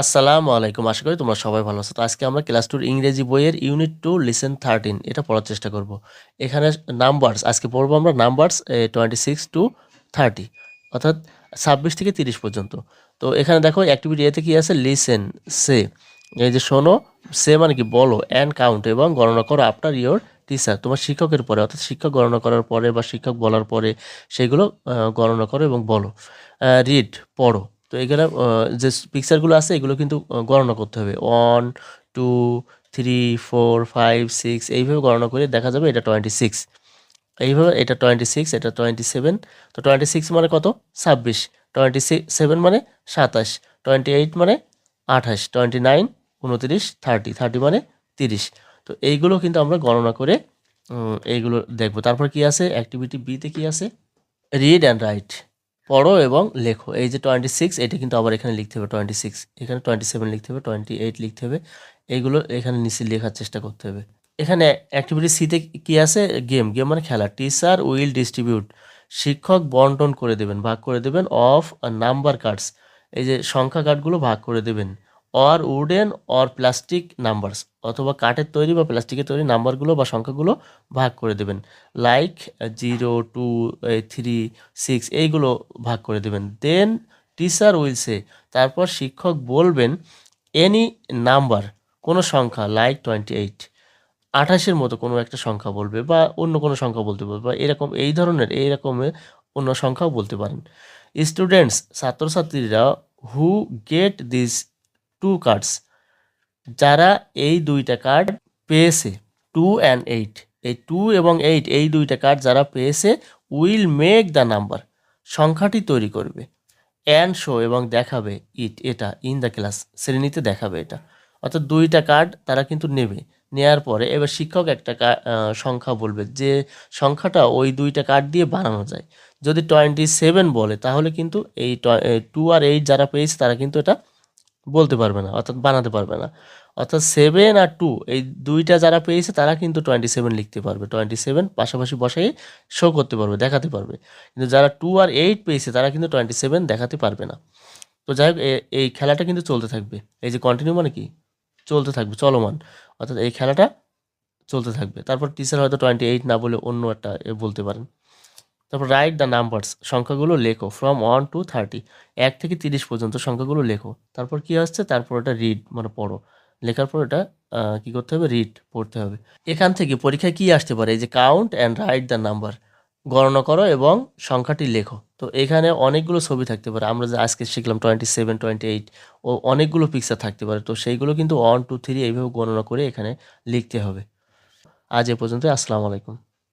আসসালামু আলাইকুম। আশা করি তোমরা সবাই ভালো আছো। তো আজকে আমরা ক্লাস টুর ইংরেজি বইয়ের ইউনিট টু, লিসেন থার্টিন, এটা পড়ার চেষ্টা করব। এখানে নাম্বারস, আজকে পড়ব আমরা numbers twenty six to thirty, অর্থাৎ ছাব্বিশ থেকে তিরিশ পর্যন্ত। তো এখানে দেখো অ্যাক্টিভিটি এতে কি আছে? লিসেন সে এই যে শোনো সে মানে কি? বলো অ্যান্ড কাউন্ট এবং গণনা করো আফটার ইয়োর টিচার তোমার শিক্ষকের পরে, অর্থাৎ শিক্ষক গণনা করার পরে বা শিক্ষক বলার পরে, সেগুলো গণনা করো এবং বলো। রিড পড়ো। তো এখানে যে পিকচারগুলো আছে, এগুলো কিন্তু গণনা করতে হবে। One two three four five six এইভাবে গণনা করে দেখা যাবে এটা টোয়েন্টি সিক্স এইভাবে এটা টোয়েন্টি সিক্স এটা টোয়েন্টি সেভেন তো টোয়েন্টি সিক্স মানে কত? ছাব্বিশ। টোয়েন্টি সেভেন মানে সাতাশ। টোয়েন্টি এইট মানে আঠাশ। টোয়েন্টি নাইন উনতিরিশ থার্টি থার্টি মানে তিরিশ। তো এইগুলো কিন্তু আমরা গণনা করে এইগুলো দেখব। তারপর কি আছে? অ্যাক্টিভিটি বিতে কি আছে? রিড অ্যান্ড রাইট পড়ো এবং লেখো। এই যে টোয়েন্টি সিক্স এটা কিন্তু আবার এখানে লিখতে হবে টোয়েন্টি সিক্স এখানে টোয়েন্টি সেভেন লিখতে হবে টোয়েন্টি এইট লিখতে হবে। এইগুলো এখানে নিচে লেখার চেষ্টা করতে হবে। এখানে অ্যাক্টিভিটি সিতে কী আছে? গেম গেম মানে খেলা। টিচার উইল ডিস্ট্রিবিউট শিক্ষক বন্টন করে দেবেন, ভাগ করে দেবেন। অফ নাম্বার কার্ডস এই যে সংখ্যা কার্ডগুলো ভাগ করে দেবেন। Or wooden or plastic numbers অথবা কাঠের তৈরি বা প্লাস্টিকের তৈরি নাম্বারগুলো বা সংখ্যাগুলো ভাগ করে দেবেন। Like zero two three six এইগুলো ভাগ করে দেবেন। দেন টিচার উইল সে তারপর শিক্ষক বলবেন এনি নাম্বার কোনো সংখ্যা লাইক টোয়েন্টি এইট আঠাশের মতো কোনো একটা সংখ্যা বলবে বা অন্য কোনো সংখ্যা বলতে পারবে বা এরকম, এই ধরনের, এই রকমের অন্য সংখ্যাও বলতে পারেন। স্টুডেন্টস ছাত্রছাত্রীরা who get this two cards যারা এই দুইটা কার্ড পেয়েছে টু অ্যান্ড এইট এই টু এবং এইট এই দুইটা কার্ড যারা পেয়েছে উইল মেক দ্য নাম্বার সংখ্যাটি তৈরি করবে অ্যান্ড শো এবং দেখাবে ইট এটা ইন দ্য ক্লাস শ্রেণীতে দেখাবে এটা। অর্থাৎ দুইটা কার্ড তারা কিন্তু নেবে। নেয়ার পরে এবার শিক্ষক একটা সংখ্যা বলবে যে সংখ্যাটা ওই দুইটা কার্ড দিয়ে বানানো যায়। যদি টোয়েন্টি সেভেন বলে, তাহলে কিন্তু এই টু আর এইট যারা পেয়েছে, তারা কিন্তু এটা বলতে পারবে না, অর্থাৎ বানাতে পারবে না। অর্থাৎ সেভেন আর টু এই দুইটা যারা পেয়েছে তারা কিন্তু টোয়েন্টি সেভেন লিখতে পারবে। টোয়েন্টি সেভেন পাশাপাশি বসাই শো করতে পারবে, দেখাতে পারবে। কিন্তু যারা টু আর এইট পেয়েছে তারা কিন্তু টোয়েন্টি সেভেন দেখাতে পারবে না। তো যাই হোক এই খেলাটা কিন্তু চলতে থাকবে। এই যে কন্টিনিউ মানে কি? চলতে থাকবে, চলমান। অর্থাৎ এই খেলাটা চলতে থাকবে। তারপর টিচার হয়তো টোয়েন্টি এইট না বলে অন্য একটা বলতে পারেন। তারপর রাইট দ্য নাম্বারস সংখ্যাগুলো লেখো ফ্রম ওয়ান টু থার্টি এক থেকে তিরিশ পর্যন্ত সংখ্যাগুলো লেখো। তারপর কি আসছে? তারপর এটা রিড মানে পড়ো। লেখার পর এটা কী করতে হবে? রিড পড়তে হবে। এখান থেকে পরীক্ষায় কি আসতে পারে? এই যে count and write the number গণনা করো এবং সংখ্যাটি লেখো। তো এখানে অনেকগুলো ছবি থাকতে পারে। আমরা যে আজকে শিখলাম টোয়েন্টি সেভেন টোয়েন্টি এইট ও অনেকগুলো পিকচার থাকতে পারে। তো সেইগুলো কিন্তু ওয়ান টু থ্রি এইভাবে গণনা করে এখানে লিখতে হবে। আজ এ পর্যন্ত আসসালামু আলাইকুম।